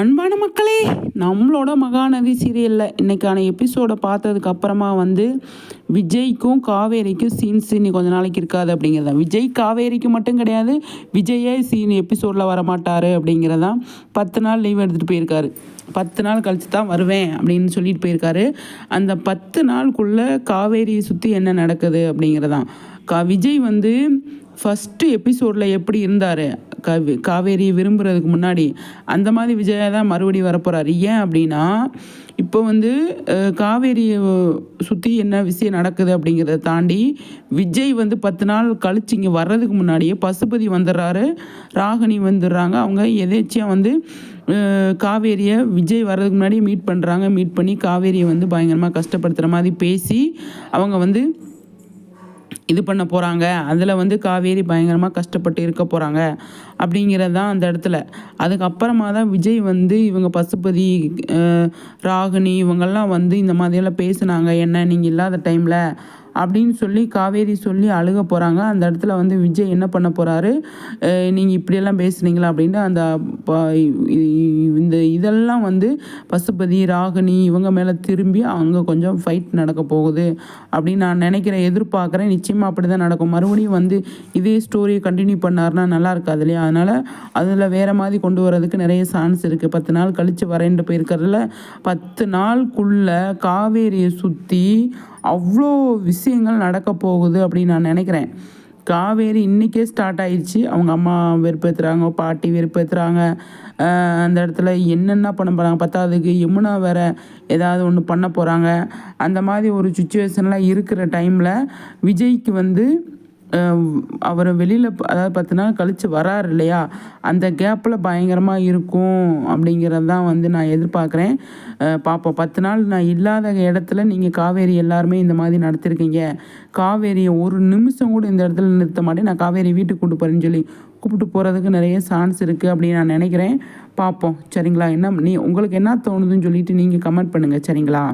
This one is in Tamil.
அன்பான மக்களே நம்மளோட மகாநதி சீரியலில் இன்றைக்கான எபிசோடை பார்த்ததுக்கு அப்புறமா வந்து விஜய்க்கும் காவேரிக்கும் சீன்ஸ் இன்னி கொஞ்ச நாளைக்கு இருக்காது அப்படிங்கிறது. தான் விஜய் காவேரிக்கு மட்டும் கிடையாது விஜயே சீன் எபிசோடில் வரமாட்டார் அப்படிங்கிறதான் பத்து நாள் லீவ் எடுத்துகிட்டு போயிருக்காரு. பத்து நாள் கழிச்சு தான் வருவேன் அப்படின்னு சொல்லிட்டு போயிருக்காரு. அந்த பத்து நாளுக்குள்ளே காவேரியை சுற்றி என்ன நடக்குது அப்படிங்கிறதான் கா விஜய் வந்து ஃபஸ்ட்டு எபிசோடில் எப்படி இருந்தார்? கவி காவேரி விரும்புகிறதுக்கு முன்னாடி அந்த மாதிரி விஜயா தான் மறுபடியும் வரப்போகிறாரு ஏன் அப்படின்னா இப்போ வந்து காவேரியை சுற்றி என்ன விஷயம் நடக்குது அப்படிங்கிறத தாண்டி விஜய் வந்து பத்து நாள் கழிச்சு இங்கே வர்றதுக்கு முன்னாடியே பசுபதி வந்துடுறாரு ராகினி வந்துடுறாங்க. அவங்க எதேச்சியாக வந்து காவேரியை விஜய் வர்றதுக்கு முன்னாடி மீட் பண்ணுறாங்க மீட் பண்ணி காவேரியை வந்து பயங்கரமாக கஷ்டப்படுத்துகிற மாதிரி பேசி அவங்க வந்து இது பண்ண போகிறாங்க அதில் வந்து காவேரி பயங்கரமாக கஷ்டப்பட்டு இருக்க போகிறாங்க அப்படிங்கிறது தான் அந்த இடத்துல. அதுக்கப்புறமா தான் விஜய் வந்து இவங்க பசுபதி ராகினி இவங்கெல்லாம் வந்து இந்த மாதிரியெல்லாம் பேசுனாங்க என்ன நீங்கள் இல்லாத டைமில் அப்படின்னு சொல்லி காவேரி சொல்லி அழுக போகிறாங்க அந்த இடத்துல வந்து விஜய் என்ன பண்ண போகிறாரு நீங்கள் இப்படியெல்லாம் பேசுனீங்களா? அப்படின்ட்டு அந்த ப- இந்த இதெல்லாம் வந்து பசுபதி ராகினி இவங்க மேலே திரும்பி அங்கே கொஞ்சம் ஃபைட் நடக்க போகுது அப்படின்னு நான் நினைக்கிறேன் எதிர்பார்க்குறேன். நிச்சயமாக அப்படி தான் நடக்கும். மறுபடியும் வந்து இதே ஸ்டோரியை கண்டினியூ பண்ணாருன்னா நல்லா இருக்காது இல்லையா? அதனால் அதில் வேறு மாதிரி கொண்டு வரதுக்கு நிறைய சான்ஸ் இருக்குது பத்து நாள் கழித்து வரேன்ட்டு போயிருக்கிறதுல பத்து நாளுக்குள்ளே காவேரியை சுற்றி அவ்வளோ விஷயங்கள் நடக்க போகுது அப்படின்னு நான் நினைக்கிறேன். காவேரி இன்றைக்கே ஸ்டார்ட் ஆயிடுச்சு அவங்க அம்மா வெறுப்பேற்றுறாங்க பாட்டி வெறுப்பேற்றுறாங்க அந்த இடத்துல என்னென்ன பண்ண போகிறாங்க பத்தாவதுக்கு யமுனா வேறு ஏதாவது ஒன்று பண்ண போகிறாங்க அந்த மாதிரி ஒரு சுச்சுவேஷன்லாம் இருக்கிற டைமில் விஜய்க்கு வந்து அவர் வெளியில் அதாவது பத்து நாள் கழித்து வராரு இல்லையா? அந்த கேப்பில் பயங்கரமாக இருக்கும் அப்படிங்கிறது தான் வந்து நான் எதிர்பார்க்குறேன். பார்ப்போம் பத்து நாள் நான் இல்லாத இடத்துல நீங்கள் காவேரி எல்லாருமே இந்த மாதிரி நடத்திருக்கீங்க. காவேரியை ஒரு நிமிஷம் கூட இந்த இடத்துல நிறுத்த மாட்டேன். நான் காவேரி வீட்டுக்கு கூட்டு போகிறேன்னு சொல்லி கூப்பிட்டு போகிறதுக்கு நிறைய சான்ஸ் இருக்குது அப்படின்னு நான் நினைக்கிறேன். பார்ப்போம் சரிங்களா? என்ன நீ உங்களுக்கு என்ன தோணுதுன்னு சொல்லிட்டு நீங்கள் கமெண்ட் பண்ணுங்கள் சரிங்களா?